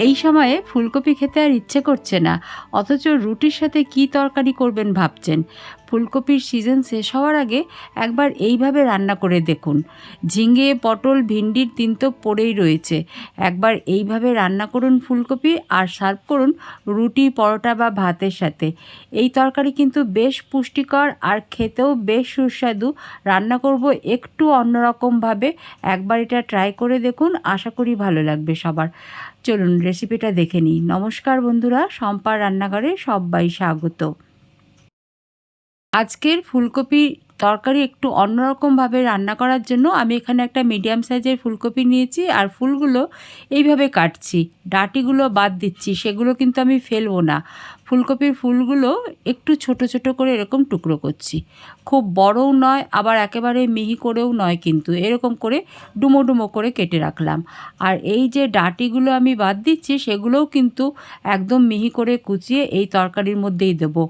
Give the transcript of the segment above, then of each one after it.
এই সময়ে ফুলকপি খেতে আর ইচ্ছে করছে না। অথচ রুটির সাথে কি তরকারি করবেন ভাবছেন। ফুলকপির সিজন শেষ হওয়ার আগে একবার এইভাবে রান্না করে দেখুন। ঝিঙে, পটল, ভিন্ডির তিন তো পড়েই রয়েছে। একবার এইভাবে রান্না করুন ফুলকপি আর সার্ভ করুন রুটি, পরোটা বা ভাতের সাথে। এই তরকারি কিন্তু বেশ পুষ্টিকর আর খেতেও বেশ সুস্বাদু। রান্না করব একটু অন্যরকমভাবে। একবার এটা ট্রাই করে দেখুন, আশা করি ভালো লাগবে সবার। চলুন রেসিপিটা দেখে নিই। নমস্কার বন্ধুরা সম্পার রান্নাঘরে সবাই স্বাগত। আজকের ফুলকপি তরকারি একটু অন্যরকমভাবে রান্না করার জন্য আমি এখানে একটা মিডিয়াম সাইজের ফুলকপি নিয়েছি আর ফুলগুলো এইভাবে কাটছি। ডাটিগুলো বাদ দিচ্ছি, সেগুলো কিন্তু আমি ফেলব না। ফুলকপির ফুলগুলো একটু ছোট ছোট করে এরকম টুকরো করছি। খুব বড়ও নয়, আবার একেবারে মিহি করেও নয় কিন্তু। এরকম করে ডুমো ডুমো করে কেটে রাখলাম। আর এই যে ডাটিগুলো আমি বাদ দিচ্ছি, সেগুলোও কিন্তু একদম মিহি করে কুচিয়ে এই তরকারির মধ্যেই দেবো।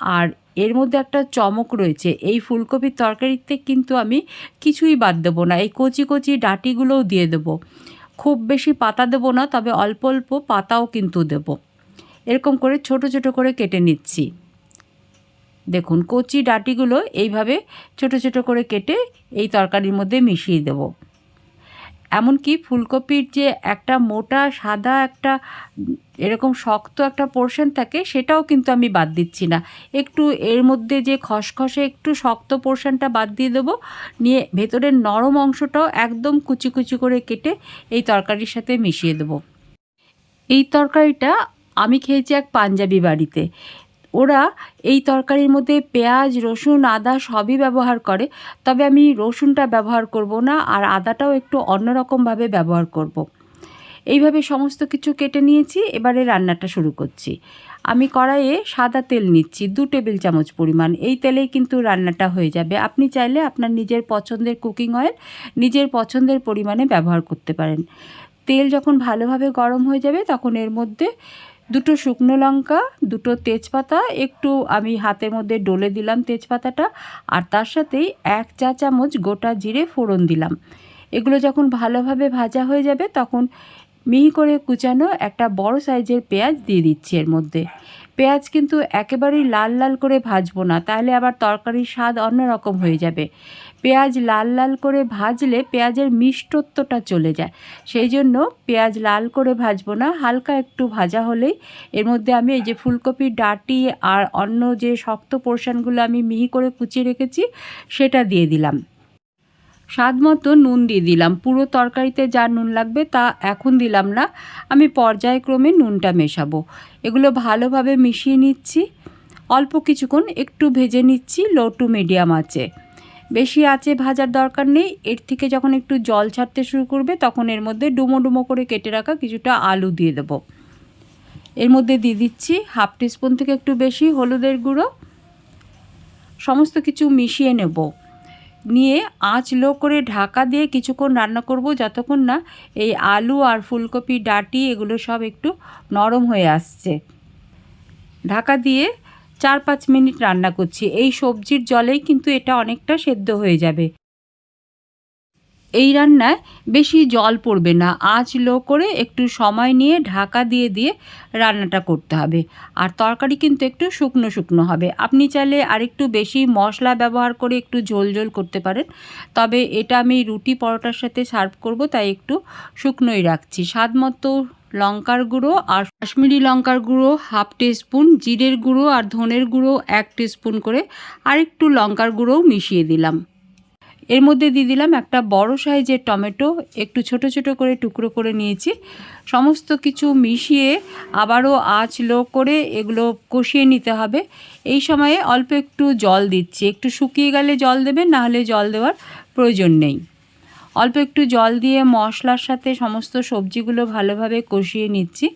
আর এর মধ্যে একটা চমক রয়েছে। এই ফুলকপির তরকারিতে কিন্তু আমি কিছুই বাদ দেবো না। এই কচি কচি ডাটিগুলোও দিয়ে দেবো। খুব বেশি পাতা দেবো না, তবে অল্প অল্প পাতাও কিন্তু দেবো। এরকম করে ছোট ছোট করে কেটে নিচ্ছি। দেখুন, কচি ডাটিগুলো এইভাবে ছোট ছোট করে কেটে এই তরকারির মধ্যে মিশিয়ে দেবো। এমনকি ফুলকপির যে একটা মোটা, সাদা, একটা এরকম শক্ত একটা পোর্শন থাকে, সেটাও কিন্তু আমি বাদ দিচ্ছি না। একটু এর মধ্যে যে খসখসে একটু শক্ত পোর্শনটা বাদ দিয়ে দেবো, নিয়ে ভেতরের নরম অংশটাও একদম কুচি কুচি করে কেটে এই তরকারির সাথে মিশিয়ে দেবো। এই তরকারিটা আমি খেয়েছি এক পাঞ্জাবি বাড়িতে। ওরা এই তরকারির মধ্যে পেঁয়াজ, রসুন, আদা সবই ব্যবহার করে। তবে আমি রসুনটা ব্যবহার করব না, আর আদাটাও একটু অন্যরকমভাবে ব্যবহার করব। এইভাবে সমস্ত কিছু কেটে নিয়েছি, এবারে রান্নাটা শুরু করছি। আমি কড়াইয়ে সাদা তেল নিচ্ছি, দু টেবিল চামচ পরিমাণ। এই তেলেই কিন্তু রান্নাটা হয়ে যাবে। আপনি চাইলে আপনার নিজের পছন্দের কুকিং অয়েল নিজের পছন্দের পরিমাণে ব্যবহার করতে পারেন। তেল যখন ভালোভাবে গরম হয়ে যাবে, তখন এর মধ্যে দুটো শুকনো লঙ্কা, দুটো তেজপাতা, একটু আমি হাতের মধ্যে ডলে দিলাম তেজপাতাটা, আর তার সাথেই এক চা চামচ গোটা জিরে ফোড়ন দিলাম। এগুলো যখন ভালোভাবে ভাজা হয়ে যাবে, তখন মিহি করে কুচানো একটা বড় সাইজের পেঁয়াজ দিয়ে দিচ্ছি এর মধ্যে। পেঁয়াজ কিন্তু একেবারেই লাল লাল করে ভাজবো না, তাহলে আবার তরকারির স্বাদ অন্যরকম হয়ে যাবে। পেঁয়াজ লাল লাল করে ভাজলে পেঁয়াজের মিষ্টত্বটা চলে যায়। সেই জন্য পেঁয়াজ লাল করে ভাজবো না, হালকা একটু ভাজা হলেই। এর মধ্যে আমি এই যে ফুলকপির ডাটি আর অন্য যে শক্ত পোর্শনগুলো আমি মিহি করে কুচিয়ে রেখেছি, সেটা দিয়ে দিলাম। স্বাদ মতো নুন দিয়ে দিলাম। পুরো তরকারিতে যা নুন লাগবে তা এখন দিলাম না। আমি পর্যায়ক্রমে নুনটা মেশাবো। এগুলো ভালোভাবে মিশিয়ে নিচ্ছি। অল্প কিছুক্ষণ একটু ভেজে নিচ্ছি, লো টু মিডিয়াম আছে বেশি আঁচে ভাজার দরকার নেই। এর থেকে যখন একটু জল ছাড়তে শুরু করবে, তখন এর মধ্যে ডুমো ডুমো করে কেটে রাখা কিছুটা আলু দিয়ে দেবো। এর মধ্যে দিয়ে দিচ্ছি হাফ টিস্পুন থেকে একটু বেশি হলুদের গুঁড়ো। সমস্ত কিছু মিশিয়ে নেব। নিয়ে আঁচ লো করে ঢাকা দিয়ে কিছুক্ষণ রান্না করব, যতক্ষণ না এই আলু আর ফুলকপি, ডাটি, এগুলো সব একটু নরম হয়ে আসছে। ঢাকা দিয়ে চার পাঁচ মিনিট রান্না করছি। এই সবজির জলেই কিন্তু এটা অনেকটা সেদ্ধ হয়ে যাবে। এই রান্নায় বেশি জল পড়বে না। আঁচ লো করে একটু সময় নিয়ে ঢাকা দিয়ে দিয়ে রান্নাটা করতে হবে। আর তরকারি কিন্তু একটু শুকনো শুকনো হবে। আপনি চাইলে আরেকটু বেশি মশলা ব্যবহার করে একটু ঝোল ঝোল করতে পারেন। তবে এটা আমি রুটি পরোটার সাথে সার্ভ করব, তাই একটু শুকনোই রাখছি। স্বাদ মতো লঙ্কার গুঁড়ো আর কাশ্মীরি লঙ্কার গুঁড়ো হাফ টিস্পুন, জিরের গুঁড়ো আর ধনের গুঁড়ো এক টিস্পুন করে আর একটু লঙ্কার গুঁড়োও মিশিয়ে দিলাম। এর মধ্যে দিয়ে দিলাম একটা বড় সাইজের টমেটো, একটু ছোট ছোট করে টুকরো করে নিয়েছি। সমস্ত কিছু মিশিয়ে আবারও আঁচ লো করে এগুলো কষিয়ে নিতে হবে। এই সময়ে অল্প একটু জল দিচ্ছি। একটু শুকিয়ে গেলে জল দেবেন নাহলে জল দেওয়ার প্রয়োজন নেই। অল্প একটু জল দিয়ে মশলার সাথে সমস্ত সবজিগুলো ভালোভাবে কষিয়ে নিচ্ছি।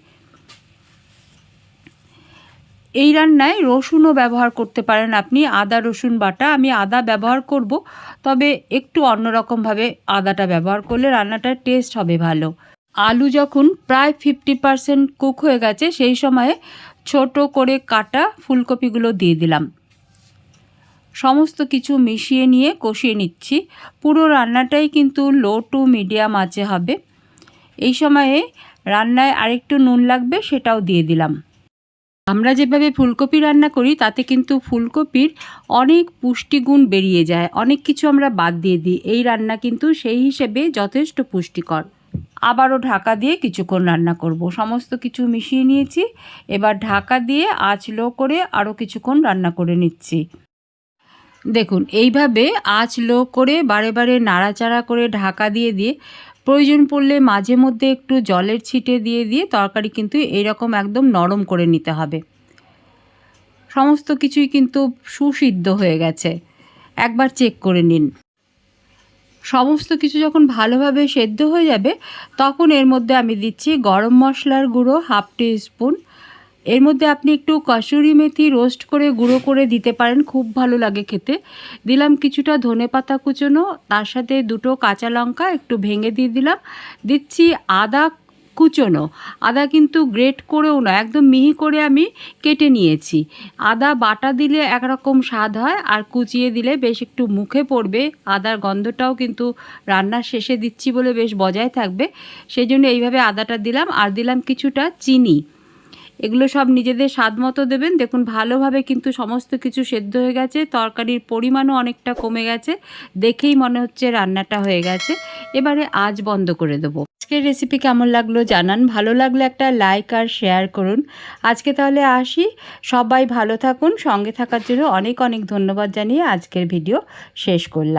এই রান্নায় রসুনও ব্যবহার করতে পারেন আপনি, আদা, রসুন, বাটা। আমি আদা ব্যবহার করব, তবে একটু অন্যরকমভাবে আদাটা ব্যবহার করলে রান্নাটার টেস্ট হবে ভালো। আলু যখন প্রায় ফিফটি পারসেন্ট কুক হয়ে গেছে, সেই সময়ে ছোট করে কাটা ফুলকপিগুলো দিয়ে দিলাম। সমস্ত কিছু মিশিয়ে নিয়ে কষিয়ে নিচ্ছি। পুরো রান্নাটাই কিন্তু লো টু মিডিয়াম আছে হবে। এই সময়ে রান্নায় আরেকটু নুন লাগবে, সেটাও দিয়ে দিলাম। আমরা যেভাবে ফুলকপি রান্না করি, তাতে কিন্তু ফুলকপির অনেক পুষ্টিগুণ বেরিয়ে যায়। অনেক কিছু আমরা বাদ দিয়ে দিই। এই রান্না কিন্তু সেই হিসেবে যথেষ্ট পুষ্টিকর। আবারও ঢাকা দিয়ে কিছুক্ষণ রান্না করব। সমস্ত কিছু মিশিয়ে নিয়েছি। এবার ঢাকা দিয়ে আঁচ লো করে আরও কিছুক্ষণ রান্না করে নিচ্ছি। দেখুন, এইভাবে আঁচ লো করে বারে বারে নাড়াচাড়া করে ঢাকা দিয়ে দিয়ে, প্রয়োজন পড়লে মাঝে মধ্যে একটু জলের ছিটে দিয়ে দিয়ে তরকারি কিন্তু এইরকম একদম নরম করে নিতে হবে। সমস্ত কিছুই কিন্তু সুসিদ্ধ হয়ে গেছে। একবার চেক করে নিন। সমস্ত কিছু যখন ভালোভাবে সেদ্ধ হয়ে যাবে, তখন এর মধ্যে আমি দিচ্ছি গরম মশলার গুঁড়ো হাফ টি স্পুন এর মধ্যে আপনি একটু কসুরি মেথি রোস্ট করে গুঁড়ো করে দিতে পারেন, খুব ভালো লাগে খেতে। দিলাম কিছুটা ধনে পাতা কুচোনো, তার সাথে দুটো কাঁচা লঙ্কা একটু ভেঙে দিয়ে দিলাম। দিচ্ছি আদা কুচোনো। আদা কিন্তু গ্রেট করেও না, একদম মিহি করে আমি কেটে নিয়েছি। আদা বাটা দিলে একরকম স্বাদ হয়, আর কুচিয়ে দিলে বেশ একটু মুখে পড়বে। আদার গন্ধটাও কিন্তু রান্নার শেষে দিচ্ছি বলে বেশ বজায় থাকবে। সেই জন্য এইভাবে আদাটা দিলাম, আর দিলাম কিছুটা চিনি। এগুলো সব নিজেদের স্বাদ মতো দেবেন। দেখুন, ভালোভাবে কিন্তু সমস্ত কিছু সেদ্ধ হয়ে গেছে। তরকারির পরিমাণও অনেকটা কমে গেছে। দেখেই মনে হচ্ছে রান্নাটা হয়ে গেছে। এবারে আজ বন্ধ করে দেবো। আজকের রেসিপি কেমন লাগল জানান। ভালো লাগলে একটা লাইক আর শেয়ার করুন। আজকে তাহলে আসি। সবাই ভালো থাকুন। সঙ্গে থাকার জন্য অনেক অনেক ধন্যবাদ জানিয়ে আজকের ভিডিও শেষ করলাম।